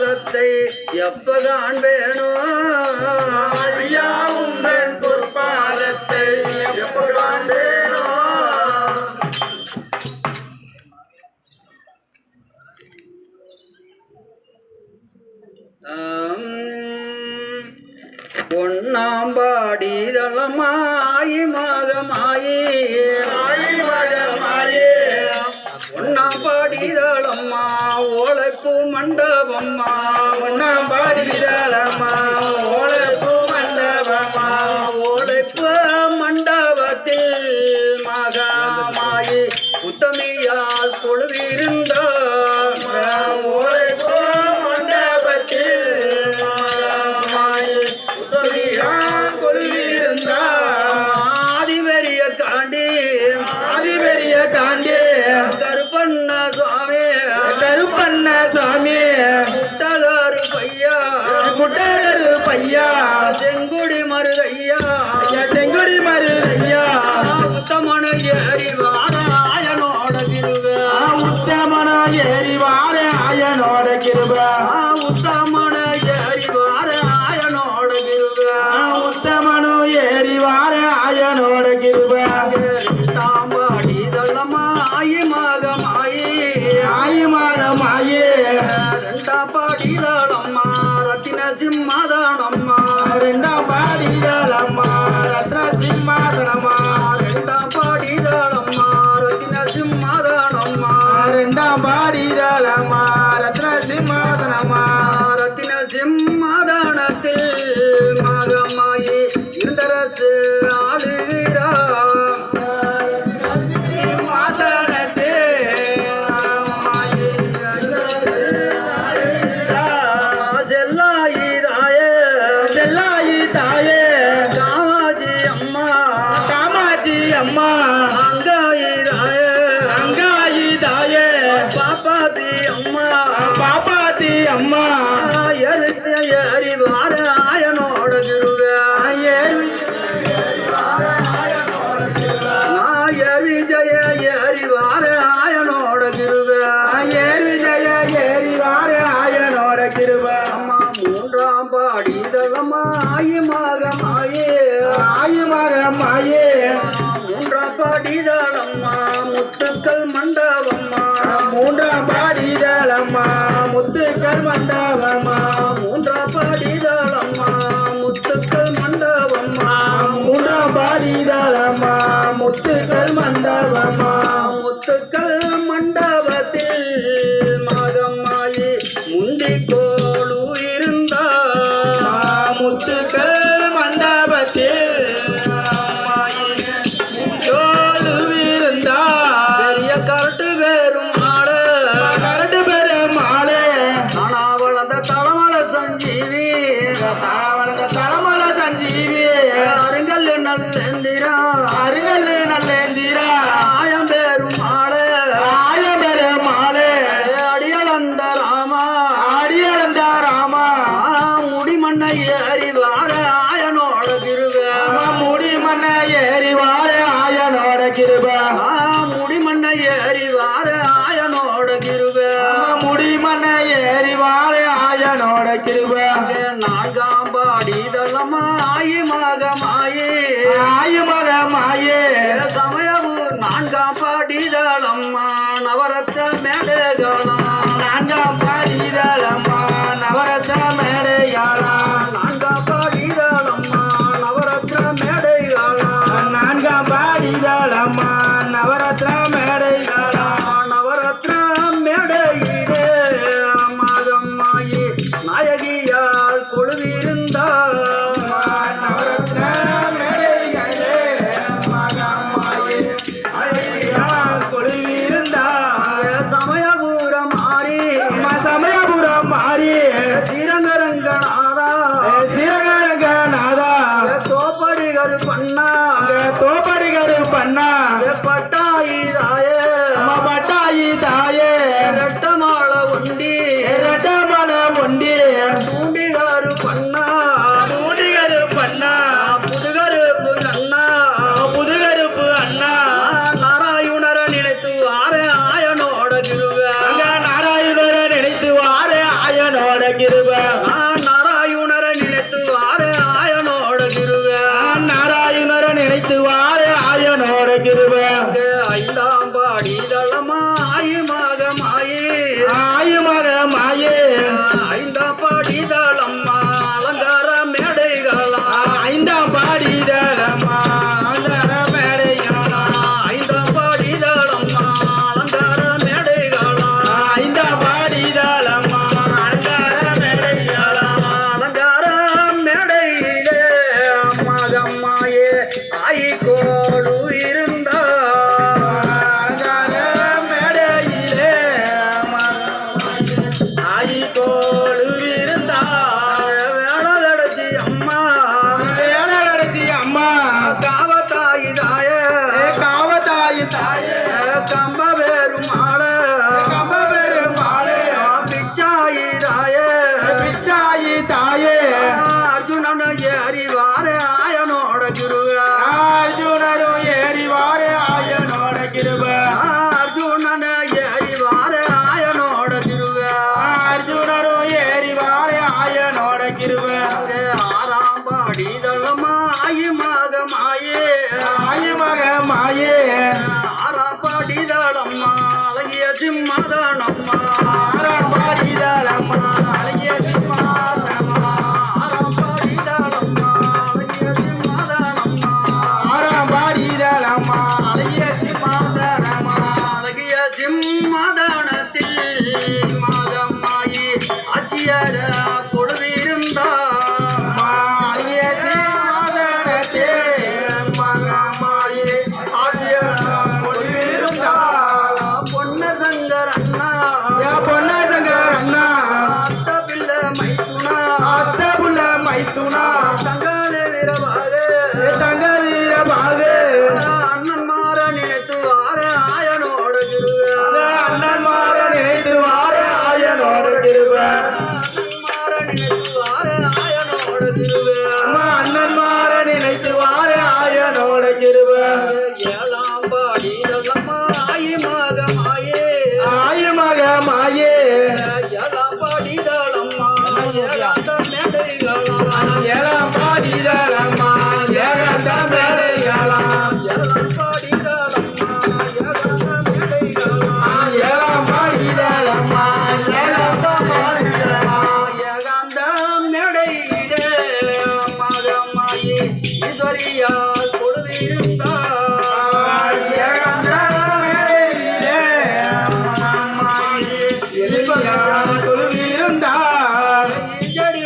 பாதத்தை எப்ப காண்பேனோ ஐயா உங்கள் ஓலைப்பூ மண்டபம்மா ஒன்னாம்பாடி தாளம்மா ஓலைப்பூ மண்டபம்மா. கொட்டாரரு பையா செங்குடி மருதையா? பாடிடலாம் அம்மா ரெண்டா பாடிடலாம்மா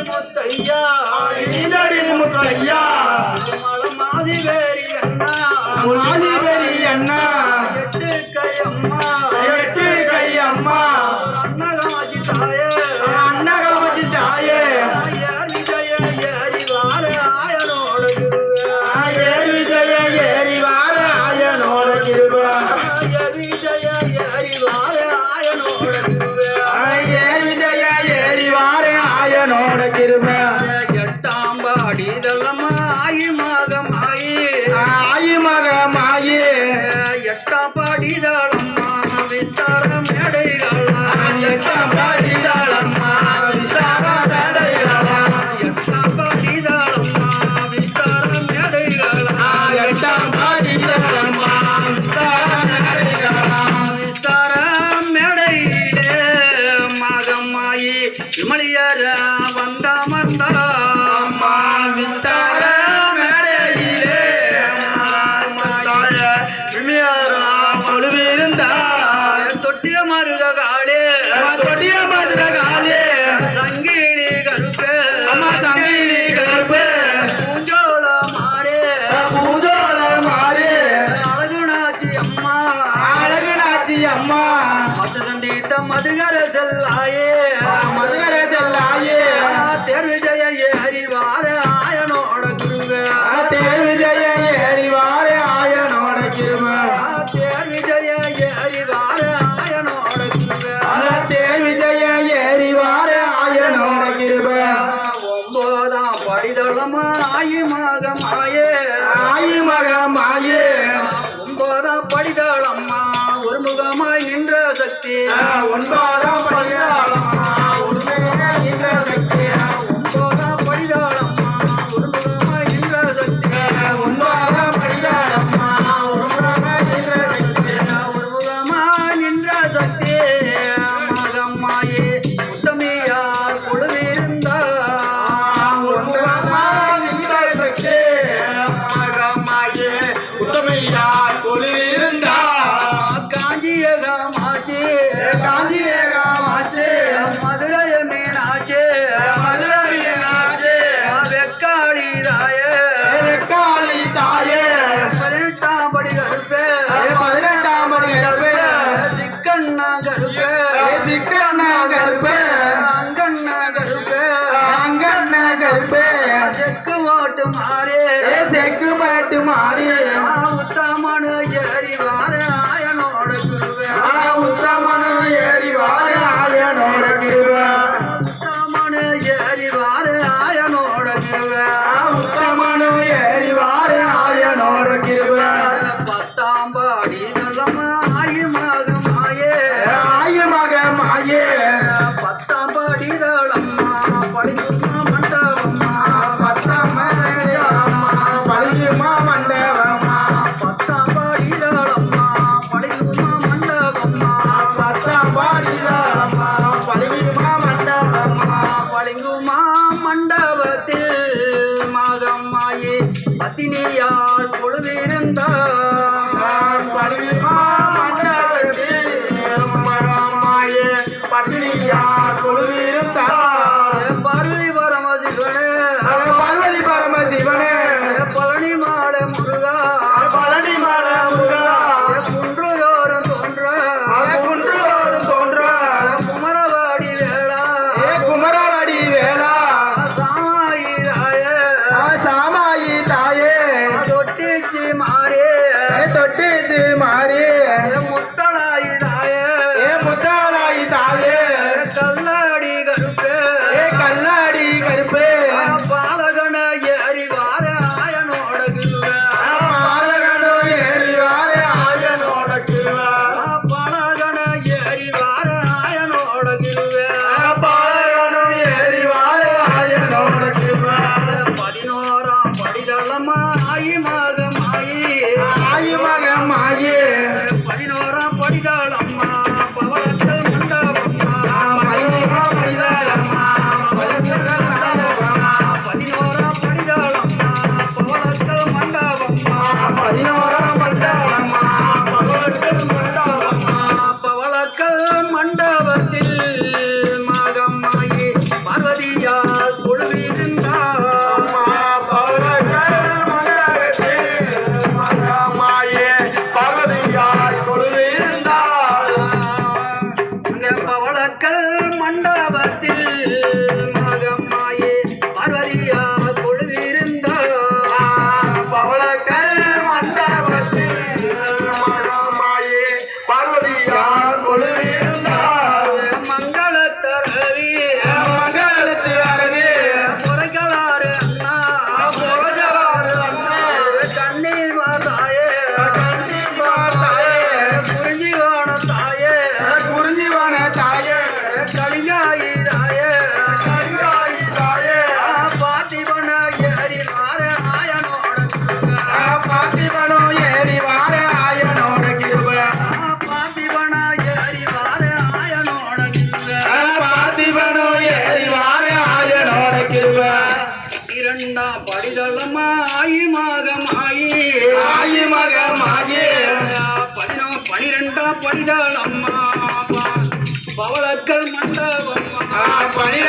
முத்தையா முத்தையா மலமாதி வேரி அண்ணா. மாதி வேரி அண்ணா. மகமாயி மகமாயி ஆயி மகமாயி கருப்பே. அங்கண்ணா கருப்பே அங்கண்ணா கருப்பே செக்கு ஓட்டு மாறே. செக்கு மாட்டு மாறே. 我的 செய்வான் మండవం ఆ పని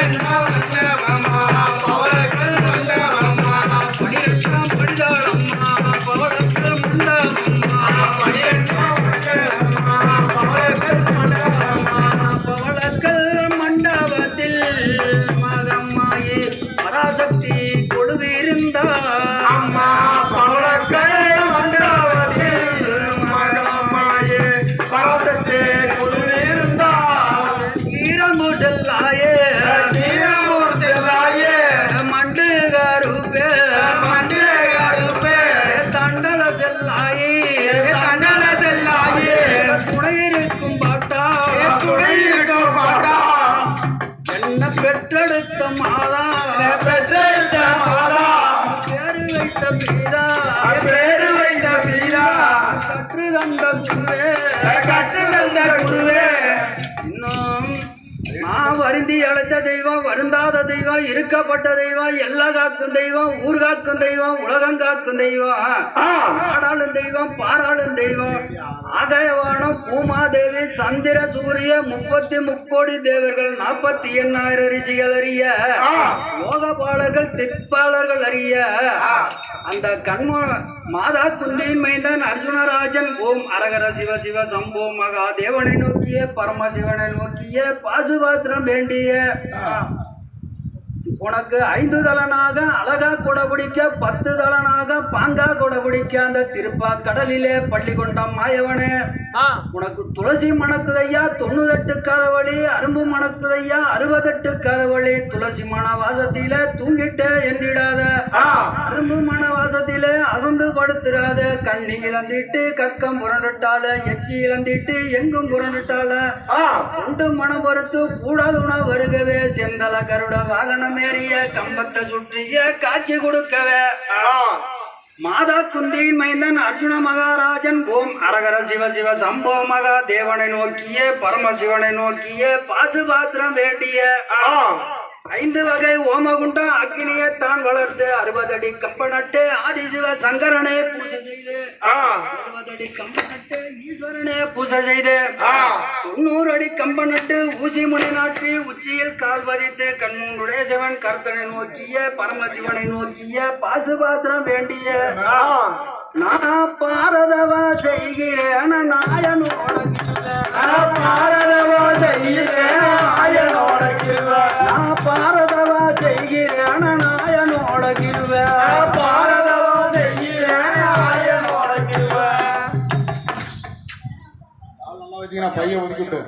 அழைத்த தெய்வம் இருக்கப்பட்ட தெய்வம் எல்லா காக்கும் தெய்வம் ஊர் காக்கும் தெய்வம் உலகம் காக்கும் தெய்வம். ஆடாளும் தெய்வம் பாராளும் தெய்வம். ஆகாயவானம் பூமாதேவி சந்திர சூரிய முப்பத்தி முக்கோடி தேவர்கள் நாற்பத்தி எண்ணாயிரம் ரிஷிகள் அறிய. யோகபாலர்கள் திப்பாளர்கள் அறிய. அந்த கண்ம மாதா குந்தியின் மைந்தன் அர்ஜுனராஜன் ஓம் அரகர சிவ சிவ சம்போ மகா தேவனை நோக்கிய பரமசிவனை நோக்கிய பாசுபாத்திரம் வேண்டிய உனக்கு ஐந்து தலனாக அழகா கொடை பிடிக்க பத்து தலனாக பாங்கா கொடை பிடிக்க அந்த திருப்பா கடலிலே பள்ளி கொண்டம் மாயவனே உனக்கு துளசி மணக்குதையா தொண்ணூத்தெட்டு காலவழி அரும்பு மணக்குதையா அறுபத்தெட்டு காலவழி துளசி மண வாசத்தில தூங்கிட்ட எண்ணிடாத. ஆ. அரும்பு மண வாசத்தில அசந்து படுத்துறாத கண்ணி இழந்திட்டு கக்கம் புரண்டுட்டால எச்சி இழந்திட்டு எங்கும் புரண்டுட்டால. உண்டு மனம் பொறுத்து கூடாதுன வருகவே செந்தல கருட வாகனம். நெறிய கம்பத்தை சுற்றிய காட்சி கொடுக்கவே மாதா குந்தியின் மைந்தன் அர்ஜுன மகாராஜன் ஓம் அரகர சிவ சிவ சம்போ மகா தேவனை நோக்கிய பரமசிவனை நோக்கிய பாசுபாத்திரம் வேண்டிய ஆ. ஐந்து வகை ஓமகுண்டா அக்னியை தான் வளர்த்து அறுபது அடி கம்ப கம்பனட்டு ஆதிசிவ சங்கரனை பூஜை செய்து ஆ. அறுபதடி கம்பனட்டு ஈஸ்வரனே பூஜை செய்து ஆ. தொண்ணூறு அடி கம்பனட்டு ஊசி முனை நாட்டி உச்சியில் கால் பதித்து கண்ணுடைய சிவன் கர்த்தனை நோக்கிய பரமசிவனை நோக்கிய பாசுபாத்திரம் வேண்டிய ஆ. நான் பாரதவா செய்கிறேன் நாயனோட பாரதவா செய்கிறேன் நாயனோட நான் பாரதவா செய்கிறேன் நாயனோட கிருவை பாரதவா செய்கிறேன் ஆயனோட கிருபை. பையன் ஒதுக்கிட்டு